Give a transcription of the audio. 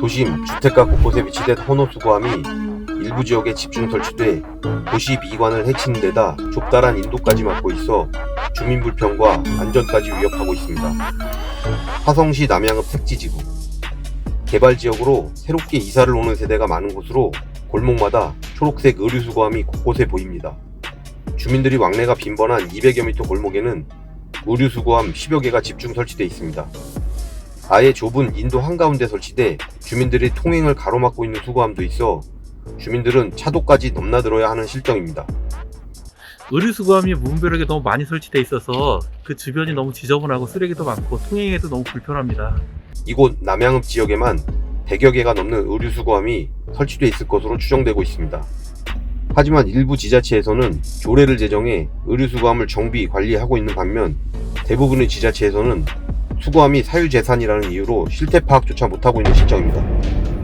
도심, 주택가 곳곳에 위치된 헌호 수거함이 일부 지역에 집중 설치돼 도시 미관을 해치는 데다 좁다란 인도까지 막고 있어 주민 불평과 안전까지 위협하고 있습니다. 화성시 남양읍 택지지구 개발 지역으로 새롭게 이사를 오는 세대가 많은 곳으로 골목마다 초록색 의류 수거함이 곳곳에 보입니다. 주민들이 왕래가 빈번한 200여 미터 골목에는 의류 수거함 10여 개가 집중 설치되어 있습니다. 아예 좁은 인도 한가운데 설치돼 주민들이 통행을 가로막고 있는 수거함도 있어 주민들은 차도까지 넘나들어야 하는 실정입니다. 의류 수거함이 문별에게 너무 많이 설치돼 있어서 그 주변이 너무 지저분하고 쓰레기도 많고 통행에도 너무 불편합니다. 이곳 남양읍 지역에만 100여 개가 넘는 의류 수거함이 설치돼 있을 것으로 추정되고 있습니다. 하지만 일부 지자체에서는 조례를 제정해 의류 수거함을 정비 관리하고 있는 반면 대부분의 지자체에서는 수거함이 사유재산이라는 이유로 실태 파악조차 못하고 있는 실정입니다.